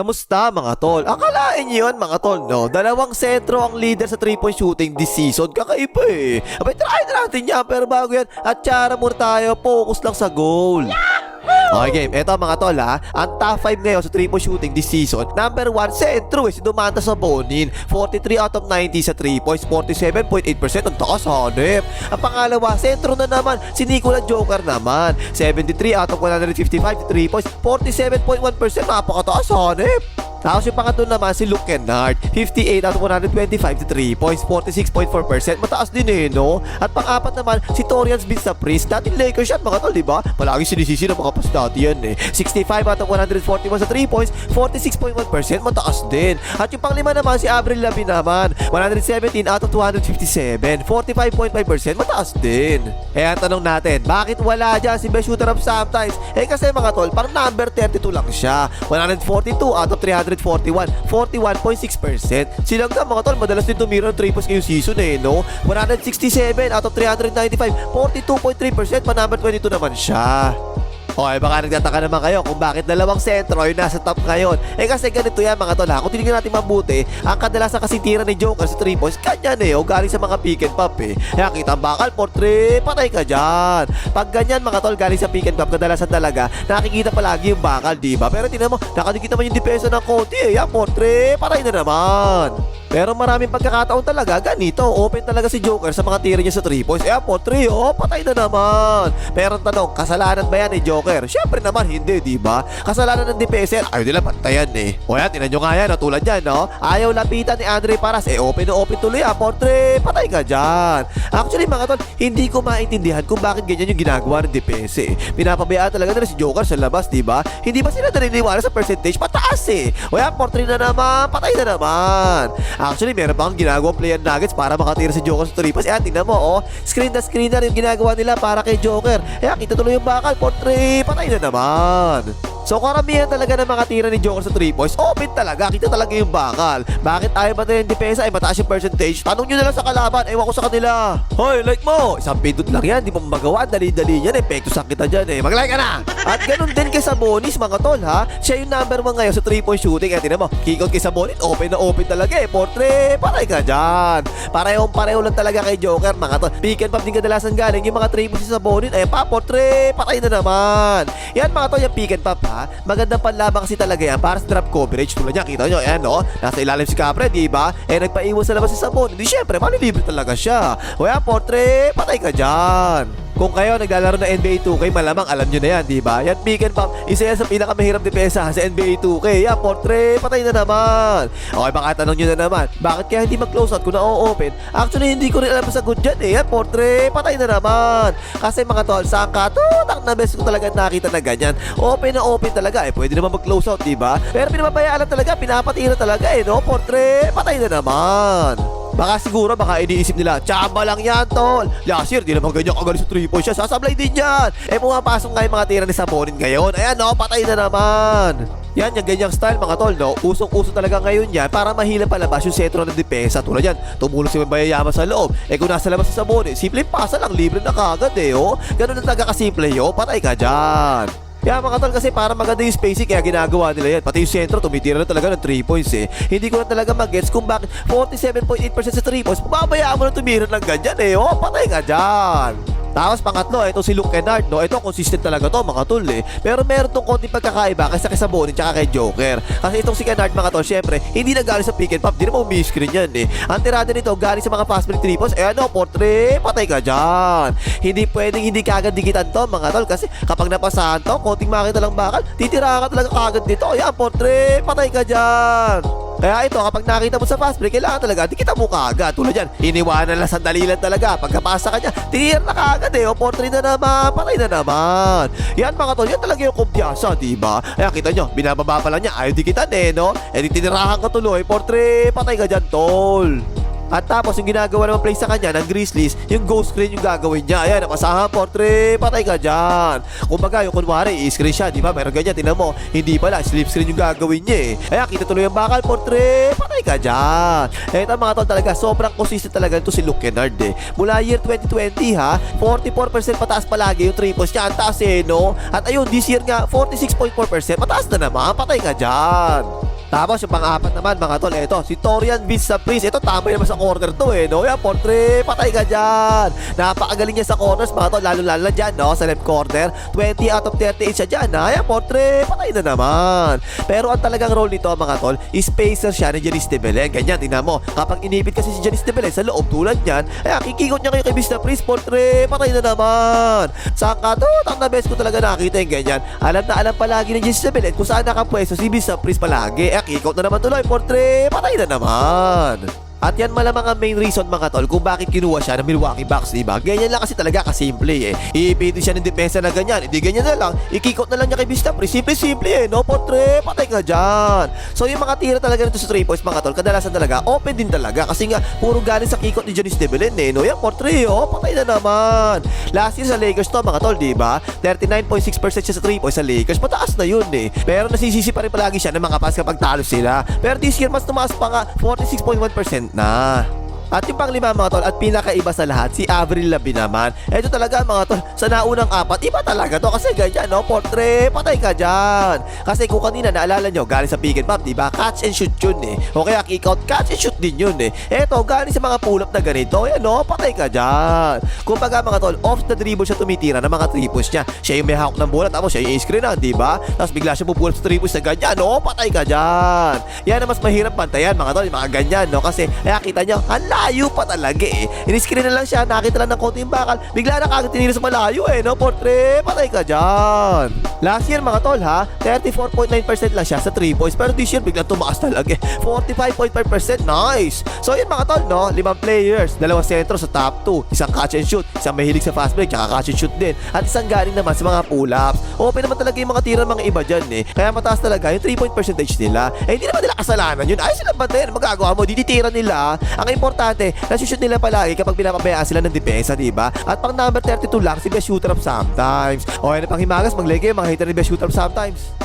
Kamusta mga tol? Akalain niyo yun mga tol, no? Dalawang sentro ang leader sa 3-point shooting this season. Kakaiba eh. Abay, try na natin yan. Pero bago yan, at tsara muna tayo. Focus lang sa goal. Okay game, eto mga tol ha? Ang top 5 ngayon sa 3-point shooting this season Number 1, sentro eh Si Dumanta sa Bonin 43 out of 90 sa 3 points 47.8% Ang takas hanip Ang pangalawa, sentro na naman Si Nicola Joker naman. 73 out of 155 sa 3 points 47.1% Napakataas hanip tapos yung pangatlo naman si Luke Kennard 58 out of 125 to 3 points 46.4% Mataas din eh no? At pang-apat naman si Torians Priest Dating Lakers yan mga tol diba Palagi sinisisi ng mga pas dati yan eh. 65 out of 141 sa 3 points 46.1% mataas din. At yung panglima naman si Avril Lavigne naman 117 out of 257 45.5% mataas din. Eh ang tanong natin Bakit wala dyan si best shooter of sometimes? Eh kasi mga tol pang number 32 lang siya. 142 out of 341 41.6% Silang ka mga tol Madalas din tumira ng 3 points ngayong season eh no? 167 out of 395 42.3% pa number 22 naman siya Okay, baka nagtataka naman kayo kung bakit dalawang sentro yung nasa top ngayon. Eh kasi ganito yan mga tol ha. Kung tinignan natin mabuti, ang kadalasan kasi tira ni Joker sa 3 points, ganyan eh. O galing sa mga pick and pop eh. Kaya kita ang bakal, portrait, patay ka dyan. Pag ganyan mga tol, galing sa pick and pop, kadalasan talaga, nakikita palagi yung bakal, di ba? Pero tinan mo, nakadikit naman yung depensa ng konti eh. Yan, portrait, patay na naman. Pero maraming pagkakataon talaga, ganito, open talaga si Joker sa mga tira niya sa 3 points. Eh, po 3, oh, patay na naman. Pero ang tanong, kasalanan ba yan ni Joker? Siyempre naman, hindi, di ba? Kasalanan ng defenser, ayaw nila pantayan eh. O yan, tinan nyo nga yan, tulad yan, no? Ayaw lapitan ni Andre Paras, eh, open na open tuloy, ah, po 3, patay ka dyan. Actually, mga tol, hindi ko maintindihan kung bakit ganyan yung ginagawa ng defense eh. Pinapabayaan talaga nila si Joker sa labas, di ba? Hindi ba sila naniniwala sa percentage? Pataas eh. O yan, po 3 na naman, patay na naman. Actually, meron pa akong ginagawang play and nuggets para makatira si Joker sa 3 points. Eh, tingnan mo, oh. Screen na screen na yung ginagawa nila para kay Joker. Eh, kita tuloy yung bakal. Portrait, patay na naman. So, karamihan talaga ng mga tira ni Joker sa 3 points, open talaga. Kita talaga yung bakal. Bakit ayaw ba yung depensa ay mataas yung percentage? Tanong nyo na lang sa kalaban. Ewan ko sa kanila. Hoy, like mo. Isang pindot lang yan. Di mo magawa. Dali-dali yan. Epekto sa kita dyan eh. Mag-like ka na. At ganun din kay Sabonis, mga tol, ha? Siya yung number 1 ngayon sa 3-point shooting. Eh, tinan mo. Kick out kay Sabonis. Open na open talaga eh. Portrait, patay ka dyan. Parehong pareho lang talaga kay Joker, mga tol. Pick and pop din kadalasan galing. Yung mga 3 points sa Sabonis. Eh, pa, portrait, patay na naman. Yan, mga tol, yung pick and pop, ha? Magandang panlaban kasi talaga yan para sa drop coverage. Tulad niya, kita nyo, ayan, no? Nasa ilalim si Capre, di ba? Eh, nagpaiwan sa labas si Sabon. Hindi, syempre, manilibre talaga siya. O yan, portrait, patay ka dyan. Kung kayo naglalaro ng NBA 2K, malamang alam nyo na yan, di ba? Yan, pick and pop, isa yan sa pinakamahirap depensa sa NBA 2K. Yan, portrait, patay na naman. Okay, baka tanong nyo na naman, bakit kaya hindi mag-close out kung na-open? Actually, hindi ko rin alam sa good dyan eh. Yan, portrait, patay na naman. Kasi mga tol, sa katutak na best ko talaga nakita na ganyan. Open na open talaga eh. Pwede naman mag-close out, di ba? Pero pinapabayaan lang talaga, pinapatira talaga eh, no? Portrait, patay na naman. Baka siguro, baka iniisip nila, tsamba lang yan, tol. Last year, di naman ganyan kagaling sa 3 points siya. Sasablay din yan. Eh, pumapasok nga yung mga tira ni Sabonin ngayon. Ayan, no, patay na naman. Yan, yung ganyang style mga tol, no? Usong-uso talaga ngayon yan para mahila palabas yung sentro ng depensa. Tulad yan, tumulong si Bayayama sa loob. Eh kung nasa labas sa Sabonin, simple pasa lang, libre na kagad eh, oh. Ganun na talaga kasimple, yo. Patay ka dyan. Kaya mga tol kasi para maganda yung spacing kaya ginagawa nila yan. Pati yung sentro tumitira na talaga ng 3 points eh. Hindi ko na talaga mag-gets kung bakit 47.8% sa 3 points. Pababayaan mo na tumira ng ganyan eh. Oh, patay ka dyan. Tapos pangatlo, ito si Luke Kennard, no? Ito consistent talaga to, mga tol, eh. Pero meron tong konting pagkakaiba kaysa kay Sabonin tsaka kay Joker. Kasi itong si Kennard, mga tol, syempre, hindi na galing sa pick and pop, di naman umi-screen yan, eh. Ang tirada nito, galing sa mga fast break triples, eh ano, portrait, patay ka dyan. Hindi pwedeng hindi kagad dikitan to, mga tol, kasi kapag napasahan to, konting makita lang bakal, titira ka talaga kagad dito. Ayan, portrait, patay ka dyan. Kaya ito, kapag nakita mo sa fast break, kailangan talaga, di kita mo kaagad. Tulad yan, iniwanan lang sandali lang talaga. Pagkapasa ka niya, tinir na kaagad eh. O, portrait na naman, patay na naman. Yan mga tol, yan talaga yung kumpiyansa, di ba? Kaya kita nyo, binababa pa lang niya, ayaw dikitan eh, no? Eh, di tinirahan ka tuloy, portrait, patay ka dyan, tol. At tapos yung ginagawa naman play sa kanya ng Grizzlies, yung ghost screen yung gagawin niya. Ayan, napasahan, portrait, patay ka dyan. Kumbaga, yung kunwari, i-screen siya, di ba? Meron ganyan, tinan mo, hindi pala, slip screen yung gagawin niya eh. Kaya kita tuloy ang bakal, portrait, patay ka dyan. Ito mga tol talaga, sobrang consistent talaga ito si Luke Kennard eh. Mula year 2020 ha, 44% pataas palagi yung 3 points niya. Ang taas eh, no? At ayun, this year nga, 46.4%, pataas na naman, patay ka dyan. Tapos yung pang-apat naman mga tol, eto, si Torian sa Prince. Ito, tambay naman sa corner to eh, no? Yan, portre, patay ka dyan. Napakagaling niya sa corners mga tol, lalo-lalo na dyan, no? Sa left corner, 20 out of 38 siya dyan, ha? Yan, portre, patay na naman. Pero ang talagang role nito mga tol, is spacer siya ni Janice de Belen. Ganyan, tingnan mo. Kapag inipit kasi si Janice de Belen sa loob tulad niyan, ay kikikot niya kayo kay na Prince, portre, patay na naman. Sa katot, ang na best ko talaga nakita yung ganyan. Alam na alam palagi ni Janice de Belen kung saan nakapwesto si na Prince palagi. Eh, kikot na naman tuloy, portre, patay na naman. At yan malamang ang main reason mga tol kung bakit kinuha siya ng Milwaukee Bucks, di ba? Ganyan lang kasi talaga kasimple eh. Iipitin siya ng depensa na ganyan, hindi ganyan na lang. Ikikot na lang niya kay Vista Pre. Simple-simple eh, no? Potre, patay ka dyan. So yung mga tira talaga nito sa 3 points mga tol, kadalasan talaga, open din talaga. Kasi nga, puro galing sa kikot ni Janice Debelen eh, no? Yan, Potre, oh, patay na naman. Last year sa Lakers to mga tol, di ba? 39.6% siya sa 3 points sa Lakers. Mataas na yun eh. Pero nasisisi pa rin palagi siya ng mga pass kapag talo sila. Pero this year, mas tumaas pa nga, 46.1% na. At yung pang lima mga tol at pinakaiba sa lahat si Avril Lavigne naman. Ito talaga mga tol sa naunang apat iba talaga to kasi ganyan no portre patay ka dyan. Kasi kung kanina naalala nyo galing sa pick and pop diba catch and shoot yun eh. O kaya kick out catch and shoot din yun eh. Eto galing sa mga pull up na ganito yan no patay ka dyan. Kumbaga mga tol off the dribble siya tumitira ng mga points niya. Siya yung may hawak ng bola tapos siya yung screen na diba? Tapos bigla siya pupull up sa points na ganyan no patay ka dyan. Yan ang mas mahirap pantayan mga tol mga ganyan no kasi kaya kita nyo ang layo pa talaga eh. In-screen na lang siya, nakita lang ng konting bakal, bigla na kagad tinira sa malayo eh, no? Portre, patay ka dyan. Last year mga tol ha, 34.9% lang siya sa 3 points, pero this year biglang tumaas talaga eh. 45.5%, nice. So yun mga tol, no? Limang players, dalawang sentro sa top 2, isang catch and shoot, isang mahilig sa fast break, tsaka catch and shoot din, at isang galing naman sa mga pull-ups. Open naman talaga yung mga tira ng mga iba dyan eh. Kaya mataas talaga yung 3 point percentage nila. Eh hindi naman nila kasalanan yun. Ayos sila bantayan, magagawa mo, dititira nila. Ang importante, nasushoot nila palagi kapag pinapabayaan sila ng depensa, di ba? At pang number 32 lang, si best shooter up sometimes. O ano pang himagas, maglagay mga hater ni best shooter up sometimes.